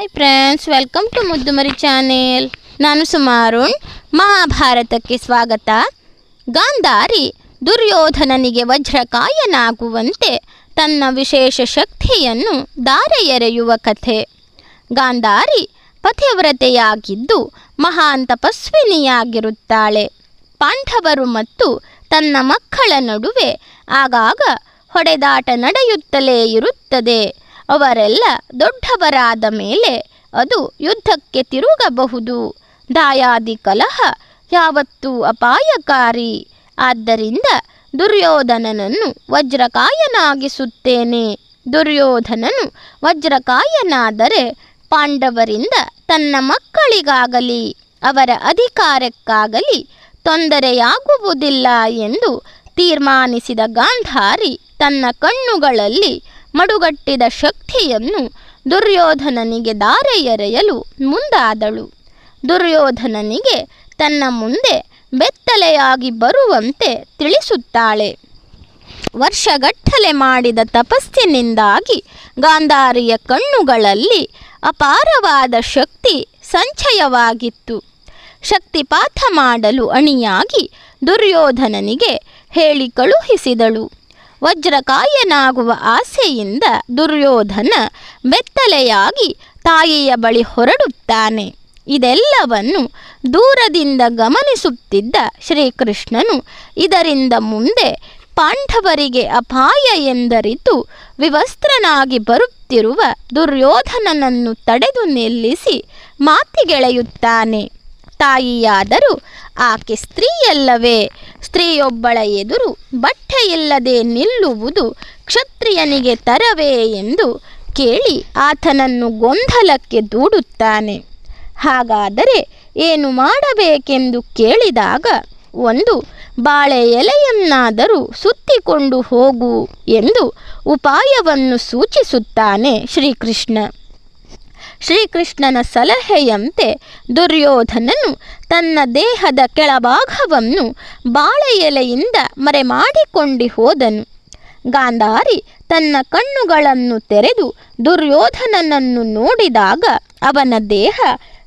Hi friends welcome to Muddumari channel ನಾನು ಸುಮಾರುಣ್ ಮಹಾಭಾರತಕ್ಕೆ ಸ್ವಾಗತ. ಗಾಂಧಾರಿ ದುರ್ಯೋಧನನಿಗೆ ವಜ್ರಕಾಯನಾಗುವಂತೆ ತನ್ನ ವಿಶೇಷ ಶಕ್ತಿಯನ್ನು ದಾರೆ ಎರೆಯುವ ಕಥೆ. ಗಾಂಧಾರಿ ಪತಿವ್ರತೆಯಾಗಿದ್ದು ಮಹಾನ್ ತಪಸ್ವಿನಿಯಾಗಿರುತ್ತಾಳೆ. ಪಾಂಡವರು ಮತ್ತು ತನ್ನ ಮಕ್ಕಳ ನಡುವೆ ಆಗಾಗ ಹೊಡೆದಾಟ ನಡೆಯುತ್ತಲೇ ಇರುತ್ತದೆ. ಅವರೆಲ್ಲ ದೊಡ್ಡವರಾದ ಮೇಲೆ ಅದು ಯುದ್ಧಕ್ಕೆ ತಿರುಗಬಹುದು. ದಾಯಾದಿ ಕಲಹ ಯಾವತ್ತೂ ಅಪಾಯಕಾರಿ. ಆದ್ದರಿಂದ ದುರ್ಯೋಧನನನ್ನು ವಜ್ರಕಾಯನಾಗಿಸುತ್ತೇನೆ. ದುರ್ಯೋಧನನು ವಜ್ರಕಾಯನಾದರೆ ಪಾಂಡವರಿಂದ ತನ್ನ ಮಕ್ಕಳಿಗಾಗಲಿ, ಅವರ ಅಧಿಕಾರಕ್ಕಾಗಲಿ ತೊಂದರೆಯಾಗುವುದಿಲ್ಲ ಎಂದು ತೀರ್ಮಾನಿಸಿದ ಗಾಂಧಾರಿ ತನ್ನ ಕಣ್ಣುಗಳಲ್ಲಿ ಮಡುಗಟ್ಟಿದ ಶಕ್ತಿಯನ್ನು ದುರ್ಯೋಧನನಿಗೆ ದಾರೆ ಎರೆಯಲು ಮುಂದಾದಳು. ದುರ್ಯೋಧನನಿಗೆ ತನ್ನ ಮುಂದೆ ಬೆತ್ತಲೆಯಾಗಿ ಬರುವಂತೆ ತಿಳಿಸುತ್ತಾಳೆ. ವರ್ಷಗಟ್ಟಲೆ ಮಾಡಿದ ತಪಸ್ಸಿನಿಂದಾಗಿ ಗಾಂಧಾರಿಯ ಕಣ್ಣುಗಳಲ್ಲಿ ಅಪಾರವಾದ ಶಕ್ತಿ ಸಂಚಯವಾಗಿತ್ತು. ಶಕ್ತಿಪಾತ ಮಾಡಲು ಅಣಿಯಾಗಿ ದುರ್ಯೋಧನನಿಗೆ ಹೇಳಿ ಕಳುಹಿಸಿದಳು. ವಜ್ರಕಾಯನಾಗುವ ಆಸೆಯಿಂದ ದುರ್ಯೋಧನ ಬೆತ್ತಲೆಯಾಗಿ ತಾಯಿಯ ಬಳಿ ಹೊರಡುತ್ತಾನೆ. ಇದೆಲ್ಲವನ್ನು ದೂರದಿಂದ ಗಮನಿಸುತ್ತಿದ್ದ ಶ್ರೀಕೃಷ್ಣನು ಇದರಿಂದ ಮುಂದೆ ಪಾಂಡವರಿಗೆ ಅಪಾಯ ಎಂದರಿತು ವಿವಸ್ತ್ರನಾಗಿ ಬರುತ್ತಿರುವ ದುರ್ಯೋಧನನನ್ನು ತಡೆದು ನಿಲ್ಲಿಸಿ ಮಾತಿಗೆಳೆಯುತ್ತಾನೆ. ತಾಯಿಯಾದರೂ ಆಕೆ ಸ್ತ್ರೀಯಲ್ಲವೇ. ಸ್ತ್ರೀಯೊಬ್ಬಳ ಎದುರು ಬಟ್ಟೆಯಿಲ್ಲದೆ ನಿಲ್ಲುವುದು ಕ್ಷತ್ರಿಯನಿಗೆ ತರವೇ ಎಂದು ಕೇಳಿ ಆತನನ್ನು ಗೊಂದಲಕ್ಕೆ ದೂಡುತ್ತಾನೆ. ಹಾಗಾದರೆ ಏನು ಮಾಡಬೇಕೆಂದು ಕೇಳಿದಾಗ ಒಂದು, ಬಾಳೆ ಎಲೆಯನ್ನಾದರೂ ಸುತ್ತಿಕೊಂಡು ಹೋಗು ಎಂದು ಉಪಾಯವನ್ನು ಸೂಚಿಸುತ್ತಾನೆ ಶ್ರೀಕೃಷ್ಣ. ಶ್ರೀಕೃಷ್ಣನ ಸಲಹೆಯಂತೆ ದುರ್ಯೋಧನನು ತನ್ನ ದೇಹದ ಕೆಳಭಾಗವನ್ನು ಬಾಳೆ ಎಲೆಯಿಂದ ಮರೆಮಾಡಿಕೊಂಡು ಹೋದನು. ಗಾಂಧಾರಿ ತನ್ನ ಕಣ್ಣುಗಳನ್ನು ತೆರೆದು ದುರ್ಯೋಧನನನ್ನು ನೋಡಿದಾಗ ಅವನ ದೇಹ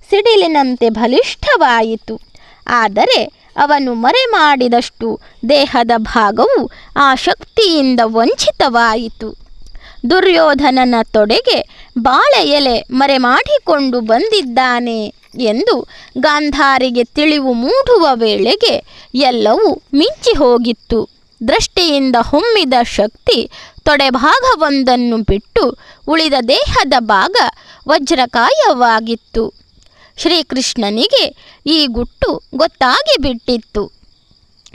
ಸಿಡಿಲಿನಂತೆ ಬಲಿಷ್ಠವಾಯಿತು. ಆದರೆ ಅವನು ಮರೆಮಾಡಿದಷ್ಟು ದೇಹದ ಭಾಗವು ಆ ಶಕ್ತಿಯಿಂದ ವಂಚಿತವಾಯಿತು. ದುರ್ಯೋಧನನ ತೊಡೆಗೆ ಬಾಳೆ ಎಲೆ ಮರೆಮಾಡಿಕೊಂಡು ಬಂದಿದ್ದಾನೆ ಎಂದು ಗಾಂಧಾರಿಗೆ ತಿಳಿವು ಮೂಡುವ ವೇಳೆಗೆ ಎಲ್ಲವೂ ಮಿಂಚಿ ಹೋಗಿತ್ತು. ದೃಷ್ಟಿಯಿಂದ ಹೊಮ್ಮಿದ ಶಕ್ತಿ ತೊಡೆಭಾಗವೊಂದನ್ನು ಬಿಟ್ಟು ಉಳಿದ ದೇಹದ ಭಾಗ ವಜ್ರಕಾಯವಾಗಿತ್ತು. ಶ್ರೀಕೃಷ್ಣನಿಗೆ ಈ ಗುಟ್ಟು ಗೊತ್ತಾಗಿ ಬಿಟ್ಟಿತ್ತು.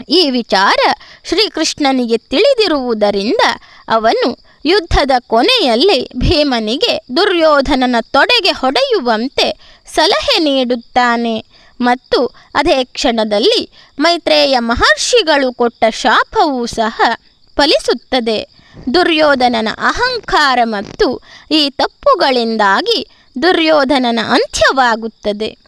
ಈ ವಿಚಾರ ಶ್ರೀಕೃಷ್ಣನಿಗೆ ತಿಳಿದಿರುವುದರಿಂದ ಅವನು ಯುದ್ಧದ ಕೊನೆಯಲ್ಲಿ ಭೀಮನಿಗೆ ದುರ್ಯೋಧನನ ತೊಡೆಗೆ ಹೊಡೆಯುವಂತೆ ಸಲಹೆ ನೀಡುತ್ತಾನೆ. ಮತ್ತು ಅದೇ ಕ್ಷಣದಲ್ಲಿ ಮೈತ್ರೇಯ ಮಹರ್ಷಿಗಳು ಕೊಟ್ಟ ಶಾಪವೂ ಸಹ ಫಲಿಸುತ್ತದೆ. ದುರ್ಯೋಧನನ ಅಹಂಕಾರ ಮತ್ತು ಈ ತಪ್ಪುಗಳಿಂದಾಗಿ ದುರ್ಯೋಧನನ ಅಂತ್ಯವಾಗುತ್ತದೆ.